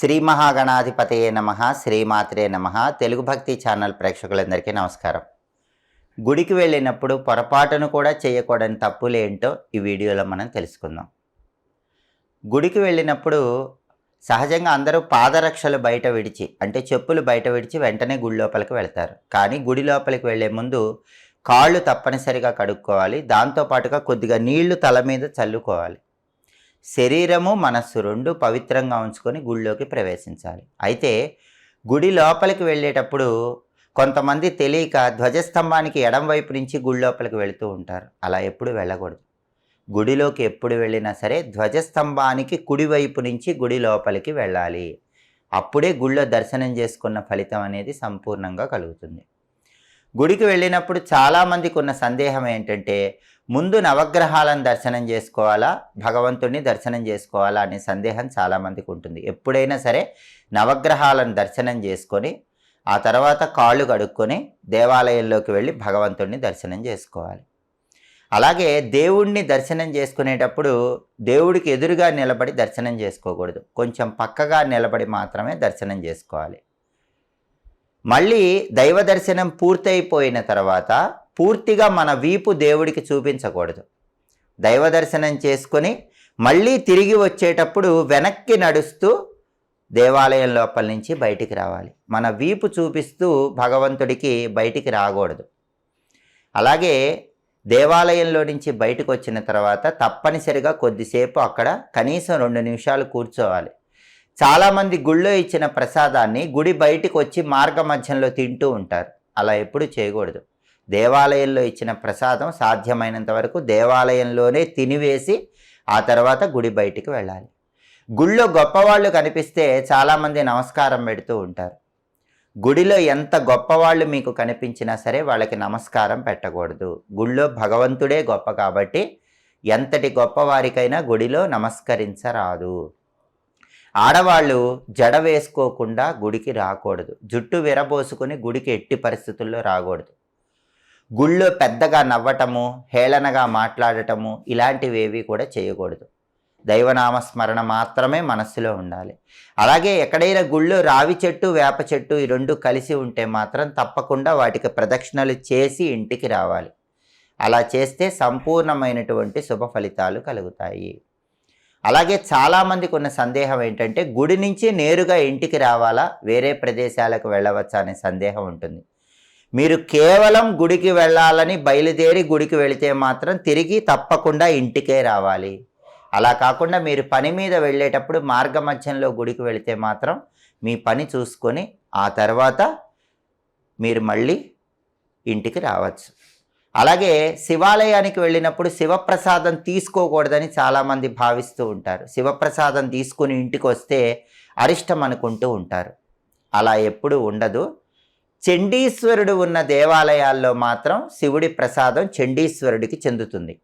శ్రీ మహాగణాధిపతయే నమ శ్రీమాత్రే నమ. తెలుగు భక్తి ఛానల్ ప్రేక్షకులందరికీ నమస్కారం. గుడికి వెళ్ళినప్పుడు పొరపాటును కూడా చేయకూడని తప్పులేంటో ఈ వీడియోలో మనం తెలుసుకుందాం. గుడికి వెళ్ళినప్పుడు సహజంగా అందరూ పాదరక్షలు బయట విడిచి అంటే చెప్పులు బయట విడిచి వెంటనే గుడి లోపలికి వెళ్తారు. కానీ గుడి లోపలికి వెళ్ళే ముందు కాళ్ళు తప్పనిసరిగా కడుక్కోవాలి. దాంతోపాటుగా కొద్దిగా నీళ్ళు తల మీద చల్లుకోవాలి. శరీరము మనస్సు రెండు పవిత్రంగా ఉంచుకొని గుడిలోకి ప్రవేశించాలి. అయితే గుడి లోపలికి వెళ్ళేటప్పుడు కొంతమంది తెలియక ధ్వజస్తంభానికి ఎడం వైపు నుంచి గుడి లోపలికి వెళుతూ ఉంటారు. అలా ఎప్పుడు వెళ్ళకూడదు. గుడిలోకి ఎప్పుడు వెళ్ళినా సరే ధ్వజస్తంభానికి కుడివైపు నుంచి గుడి లోపలికి వెళ్ళాలి. అప్పుడే గుళ్ళో దర్శనం చేసుకున్న ఫలితం అనేది సంపూర్ణంగా కలుగుతుంది. గుడికి వెళ్ళినప్పుడు చాలామందికి ఉన్న సందేహం ఏంటంటే ముందు నవగ్రహాలను దర్శనం చేసుకోవాలా భగవంతుడిని దర్శనం చేసుకోవాలా అనే సందేహం చాలామందికి ఉంటుంది. ఎప్పుడైనా సరే నవగ్రహాలను దర్శనం చేసుకొని ఆ తర్వాత కాళ్ళు కడుక్కొని దేవాలయంలోకి వెళ్ళి భగవంతుడిని దర్శనం చేసుకోవాలి. అలాగే దేవుణ్ణి దర్శనం చేసుకునేటప్పుడు దేవుడికి ఎదురుగా నిలబడి దర్శనం చేసుకోకూడదు. కొంచెం పక్కగా నిలబడి మాత్రమే దర్శనం చేసుకోవాలి. మళ్ళీ దైవ దర్శనం పూర్తయిపోయిన తర్వాత పూర్తిగా మన వీపు దేవుడికి చూపించకూడదు. దైవ దర్శనం చేసుకొని మళ్ళీ తిరిగి వచ్చేటప్పుడు వెనక్కి నడుస్తూ దేవాలయం లోపల నుంచి బయటికి రావాలి. మన వీపు చూపిస్తూ భగవంతుడికి బయటికి రాకూడదు. అలాగే దేవాలయంలో నుంచి బయటకు వచ్చిన తర్వాత తప్పనిసరిగా కొద్దిసేపు అక్కడ కనీసం రెండు నిమిషాలు కూర్చోవాలి. చాలామంది గుళ్ళో ఇచ్చిన ప్రసాదాన్ని గుడి బయటికి వచ్చి మార్గ మధ్యంలో తింటూ ఉంటారు. అలా ఎప్పుడు చేయకూడదు. దేవాలయంలో ఇచ్చిన ప్రసాదం సాధ్యమైనంత వరకు దేవాలయంలోనే తినివేసి ఆ తర్వాత గుడి బయటికి వెళ్ళాలి. గుళ్ళో గొప్పవాళ్ళు కనిపిస్తే చాలామంది నమస్కారం పెడుతూ ఉంటారు. గుడిలో ఎంత గొప్పవాళ్ళు మీకు కనిపించినా సరే వాళ్ళకి నమస్కారం పెట్టకూడదు. గుళ్ళో భగవంతుడే గొప్ప కాబట్టి ఎంతటి గొప్పవారికైనా గుడిలో నమస్కరించరాదు. ఆడవాళ్ళు జడ వేసుకోకుండా గుడికి రాకూడదు. జుట్టు విరబోసుకుని గుడికి ఎట్టి పరిస్థితుల్లో రాకూడదు. గుళ్ళో పెద్దగా నవ్వటము హేళనగా మాట్లాడటము ఇలాంటివేవి కూడా చేయకూడదు. దైవనామస్మరణ మాత్రమే మనస్సులో ఉండాలి. అలాగే ఎక్కడైనా గుళ్ళో రావి చెట్టు వేప చెట్టు ఈ రెండు కలిసి ఉంటే మాత్రం తప్పకుండా వాటికి ప్రదక్షిణలు చేసి ఇంటికి రావాలి. అలా చేస్తే సంపూర్ణమైనటువంటి శుభ ఫలితాలు కలుగుతాయి. అలాగే చాలామందికి ఉన్న సందేహం ఏంటంటే గుడి నుంచి నేరుగా ఇంటికి రావాలా? వేరే ప్రదేశాలకు వెళ్ళవచ్చా అనే సందేహం ఉంటుంది. మీరు కేవలం గుడికి వెళ్ళాలని బయలుదేరి గుడికి వెళితే మాత్రం తిరిగి తప్పకుండా ఇంటికే రావాలి. అలా కాకుండా మీరు పని మీద వెళ్ళేటప్పుడు మార్గ మధ్యంలో గుడికి వెళితే మాత్రం మీ పని చూసుకొని ఆ తర్వాత మీరు మళ్ళీ ఇంటికి రావచ్చు. అలాగే శివాలయానికి వెళ్ళినప్పుడు శివప్రసాదం తీసుకోకూడదని చాలామంది భావిస్తూ ఉంటారు. శివప్రసాదం తీసుకుని ఇంటికి వస్తే అరిష్టం అనుకుంటూ ఉంటారు. అలా ఎప్పుడు ఉండదు. చండీశ్వరుడు ఉన్న దేవాలయాల్లో మాత్రం శివుడి ప్రసాదం చండీశ్వరుడికి చెందుతుంది.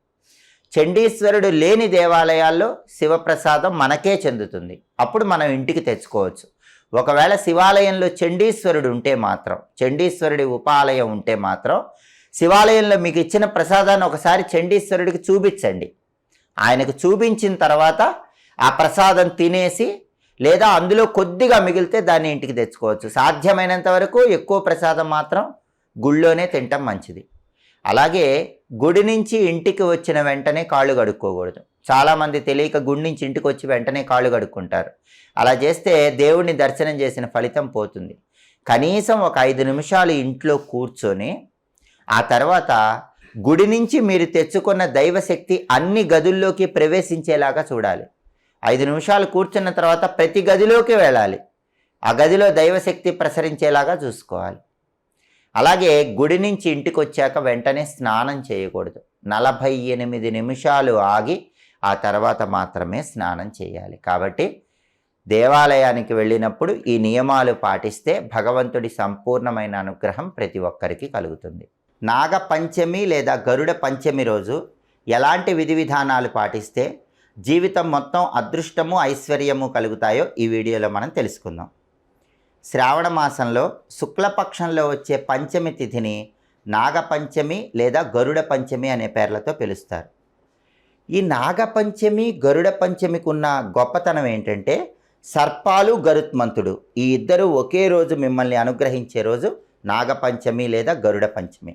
చండీశ్వరుడు లేని దేవాలయాల్లో శివప్రసాదం మనకే చెందుతుంది. అప్పుడు మనం ఇంటికి తెచ్చుకోవచ్చు. ఒకవేళ శివాలయంలో చండీశ్వరుడు ఉంటే మాత్రం చండీశ్వరుడి ఉపాలయం ఉంటే మాత్రం శివాలయంలో మీకు ఇచ్చిన ప్రసాదాన్ని ఒకసారి చండీశ్వరుడికి చూపించండి. ఆయనకు చూపించిన తర్వాత ఆ ప్రసాదం తినేసి లేదా అందులో కొద్దిగా మిగిలితే దాన్ని ఇంటికి తెచ్చుకోవచ్చు. సాధ్యమైనంత వరకు ఎక్కువ ప్రసాదం మాత్రం గుళ్ళోనే తినటం మంచిది. అలాగే గుడి నుంచి ఇంటికి వచ్చిన వెంటనే కాళ్ళు కడుక్కోకూడదు. చాలామంది తెలియక గుడి నుంచి ఇంటికి వచ్చి వెంటనే కాళ్ళు కడుక్కుంటారు. అలా చేస్తే దేవుడిని దర్శనం చేసిన ఫలితం పోతుంది. కనీసం ఒక ఐదు నిమిషాలు ఇంట్లో కూర్చొని ఆ తర్వాత గుడి నుంచి మీరు తెచ్చుకున్న దైవశక్తి అన్ని గదుల్లోకి ప్రవేశించేలాగా చూడాలి. ఐదు నిమిషాలు కూర్చున్న తర్వాత ప్రతి గదిలోకి వెళ్ళాలి. ఆ గదిలో దైవశక్తి ప్రసరించేలాగా చూసుకోవాలి. అలాగే గుడి నుంచి ఇంటికి వచ్చాక వెంటనే స్నానం చేయకూడదు. నలభై ఎనిమిది నిమిషాలు ఆగి ఆ తర్వాత మాత్రమే స్నానం చేయాలి. కాబట్టి దేవాలయానికి వెళ్ళినప్పుడు ఈ నియమాలు పాటిస్తే భగవంతుడి సంపూర్ణమైన అనుగ్రహం ప్రతి ఒక్కరికి కలుగుతుంది. నాగపంచమి లేదా గరుడ పంచమి రోజు ఎలాంటి విధి విధానాలు పాటిస్తే జీవితం మొత్తం అదృష్టము ఐశ్వర్యము కలుగుతాయో ఈ వీడియోలో మనం తెలుసుకుందాం. శ్రావణ మాసంలో శుక్లపక్షంలో వచ్చే పంచమి తిథిని నాగపంచమి లేదా గరుడ పంచమి అనే పేర్లతో పిలుస్తారు. ఈ నాగపంచమి గరుడ పంచమికి ఉన్న గొప్పతనం ఏంటంటే సర్పాలు గరుత్మంతుడు. ఈ ఇద్దరు ఒకే రోజు మిమ్మల్ని అనుగ్రహించే రోజు నాగపంచమి లేదా గరుడ పంచమి.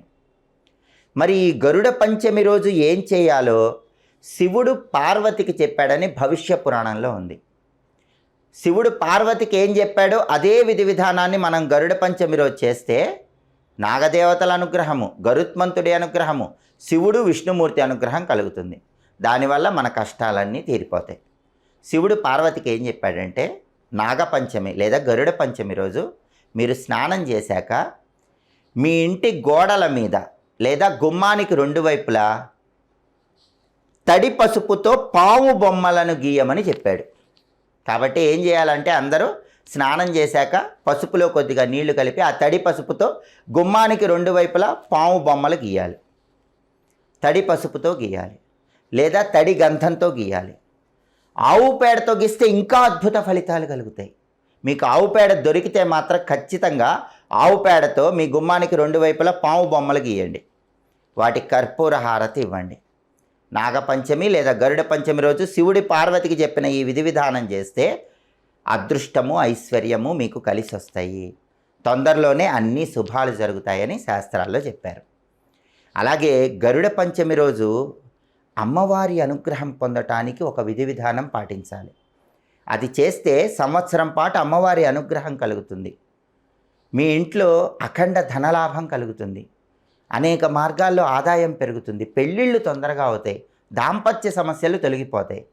మరి ఈ గరుడ పంచమి రోజు ఏం చేయాలో శివుడు పార్వతికి చెప్పాడని భవిష్య పురాణంలో ఉంది. శివుడు పార్వతికి ఏం చెప్పాడో అదే విధి విధానాన్ని మనం గరుడ పంచమి రోజు చేస్తే నాగదేవతల అనుగ్రహము గరుత్మంతుడి అనుగ్రహము శివుడు విష్ణుమూర్తి అనుగ్రహం కలుగుతుంది. దానివల్ల మన కష్టాలన్నీ తీరిపోతాయి. శివుడు పార్వతికి ఏం చెప్పాడంటే నాగపంచమి లేదా గరుడ పంచమి రోజు మీరు స్నానం చేశాక మీ ఇంటి గోడల మీద లేదా గుమ్మానికి రెండు వైపులా తడి పసుపుతో పాము బొమ్మలను గీయమని చెప్పాడు. కాబట్టి ఏం చేయాలంటే అందరూ స్నానం చేశాక పసుపులో కొద్దిగా నీళ్ళు కలిపి ఆ తడి పసుపుతో గుమ్మానికి రెండు వైపులా పాము బొమ్మలు గీయాలి. తడి పసుపుతో గీయాలి లేదా తడి గంధంతో గీయాలి. ఆవు పేడతో గీస్తే ఇంకా అద్భుత ఫలితాలు కలుగుతాయి. మీకు ఆవు పేడ దొరికితే మాత్రం ఖచ్చితంగా ఆవు పేడతో మీ గుమ్మానికి రెండు వైపులా పాము బొమ్మలు గీయండి వాటి కర్పూర హారతి ఇవ్వండి. నాగపంచమి లేదా గరుడ పంచమి రోజు శివుడి పార్వతికి చెప్పిన ఈ విధి విధానం చేస్తే అదృష్టము ఐశ్వర్యము మీకు కలిసి వస్తాయి తొందరలోనే అన్ని శుభాలు జరుగుతాయని శాస్త్రాల్లో చెప్పారు. అలాగే గరుడ పంచమి రోజు అమ్మవారి అనుగ్రహం పొందటానికి ఒక విధి విధానం పాటించాలి. అది చేస్తే సంవత్సరం పాటు అమ్మవారి అనుగ్రహం కలుగుతుంది. మీ ఇంట్లో అఖండ ధనలాభం కలుగుతుంది. అనేక మార్గాల్లో ఆదాయం పెరుగుతుంది. పెళ్ళిళ్ళు తొందరగా అవుతాయి. దాంపత్య సమస్యలు తొలగిపోతాయి.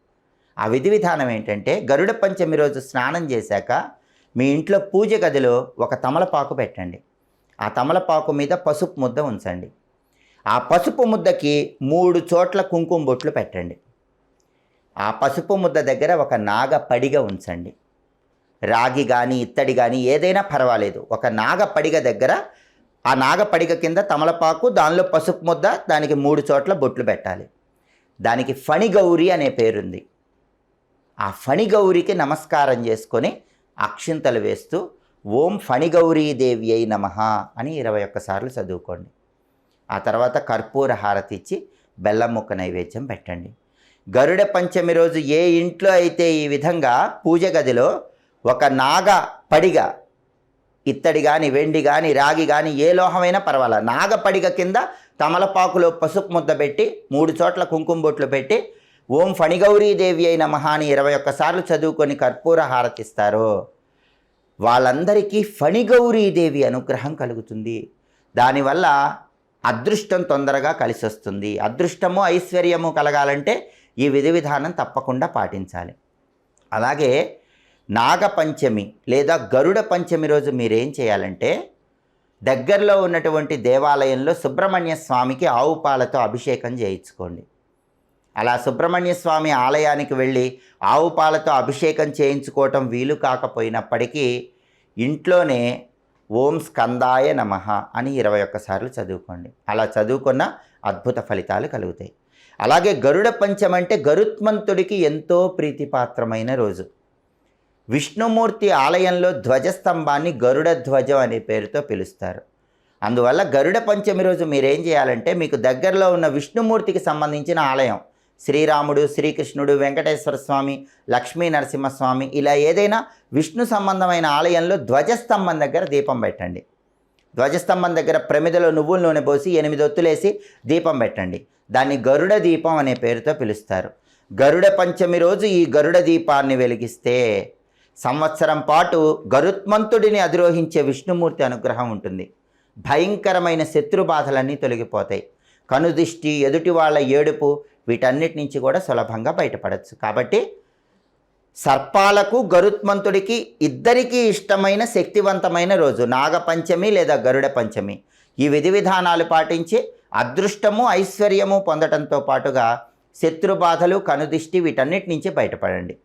ఆ విధి విధానం ఏంటంటే గరుడ పంచమి రోజు స్నానం చేశాక మీ ఇంట్లో పూజ గదిలో ఒక తమలపాకు పెట్టండి. ఆ తమలపాకు మీద పసుపు ముద్ద ఉంచండి. ఆ పసుపు ముద్దకి మూడు చోట్ల కుంకుమ బొట్లు పెట్టండి. ఆ పసుపు ముద్ద దగ్గర ఒక నాగ పడిగ ఉంచండి. రాగి కానీ ఇత్తడి కానీ ఏదైనా పర్వాలేదు. ఒక నాగ పడిగ దగ్గర ఆ నాగ పడిగ కింద తమలపాకు దానిలో పసుపు ముద్ద దానికి మూడు చోట్ల బొట్లు పెట్టాలి. దానికి ఫణిగౌరి అనే పేరుంది. ఆ ఫణిగౌరికి నమస్కారం చేసుకొని అక్షింతలు వేస్తూ ఓం ఫణిగౌరీ దేవి అయి నమ అని ఇరవై ఒక్కసార్లు చదువుకోండి. ఆ తర్వాత కర్పూర హారతి ఇచ్చి బెల్లం ముక్క నైవేద్యం పెట్టండి. గరుడ పంచమి రోజు ఏ ఇంట్లో అయితే ఈ విధంగా పూజ గదిలో ఒక నాగ పడిగ ఇత్తడి కానీ వెండి కానీ రాగి కానీ ఏ లోహమైనా పర్వాలేదు నాగ పడిగ కింద తమలపాకులో పసుపు ముద్ద పెట్టి మూడు చోట్ల కుంకుమ బొట్లు పెట్టి ఓం ఫణిగౌరీదేవి అయిన మహాని ఇరవై ఒక్కసార్లు చదువుకొని కర్పూర హారతిస్తారు వాళ్ళందరికీ ఫణిగౌరీదేవి అనుగ్రహం కలుగుతుంది. దానివల్ల అదృష్టం తొందరగా కలిసి వస్తుంది అదృష్టము ఐశ్వర్యము కలగాలంటే ఈ విధి విధానం తప్పకుండా పాటించాలి. అలాగే నాగపంచమి లేదా గరుడ పంచమి రోజు మీరేం చేయాలంటే దగ్గరలో ఉన్నటువంటి దేవాలయంలో సుబ్రహ్మణ్య స్వామికి ఆవు పాలతో అభిషేకం చేయించుకోండి. అలా సుబ్రహ్మణ్య స్వామి ఆలయానికి వెళ్ళి ఆవు పాలతో అభిషేకం చేయించుకోవటం వీలు కాకపోయినప్పటికీ ఇంట్లోనే ఓం స్కందాయ నమ అని ఇరవై ఒక్కసార్లు చదువుకోండి. అలా చదువుకున్న అద్భుత ఫలితాలు కలుగుతాయి. అలాగే గరుడ పంచం అంటే గరుత్మంతుడికి ఎంతో ప్రీతిపాత్రమైన రోజు. విష్ణుమూర్తి ఆలయంలో ధ్వజస్తంభాన్ని గరుడ ధ్వజం అనే పేరుతో పిలుస్తారు. అందువల్ల గరుడ పంచమి రోజు మీరేం చేయాలంటే మీకు దగ్గరలో ఉన్న విష్ణుమూర్తికి సంబంధించిన ఆలయం శ్రీరాముడు శ్రీకృష్ణుడు వెంకటేశ్వర స్వామి లక్ష్మీ నరసింహస్వామి ఇలా ఏదైనా విష్ణు సంబంధమైన ఆలయంలో ధ్వజస్తంభం దగ్గర దీపం పెట్టండి. ధ్వజస్తంభం దగ్గర ప్రమిదలో నువ్వుల నూనె పోసి ఎనిమిది ఒత్తులేసి దీపం పెట్టండి. దాన్ని గరుడ దీపం అనే పేరుతో పిలుస్తారు. గరుడ పంచమి రోజు ఈ గరుడ దీపాన్ని వెలిగిస్తే సంవత్సరం పాటు గరుత్మంతుడిని అధిరోహించే విష్ణుమూర్తి అనుగ్రహం ఉంటుంది. భయంకరమైన శత్రు బాధలన్నీ తొలగిపోతాయి. కనుదిష్టి ఎదుటి వాళ్ళ ఏడుపు వీటన్నిటి నుంచి కూడా సులభంగా బయటపడవచ్చు కాబట్టి సర్పాలకు గరుత్మంతుడికి ఇద్దరికీ ఇష్టమైన శక్తివంతమైన రోజు. నాగపంచమి లేదా గరుడ పంచమి. ఈ విధి విధానాలు పాటించి అదృష్టము ఐశ్వర్యము పొందటంతో పాటుగా శత్రు బాధలు కనుదిష్టి వీటన్నిటి నుంచి బయటపడండి.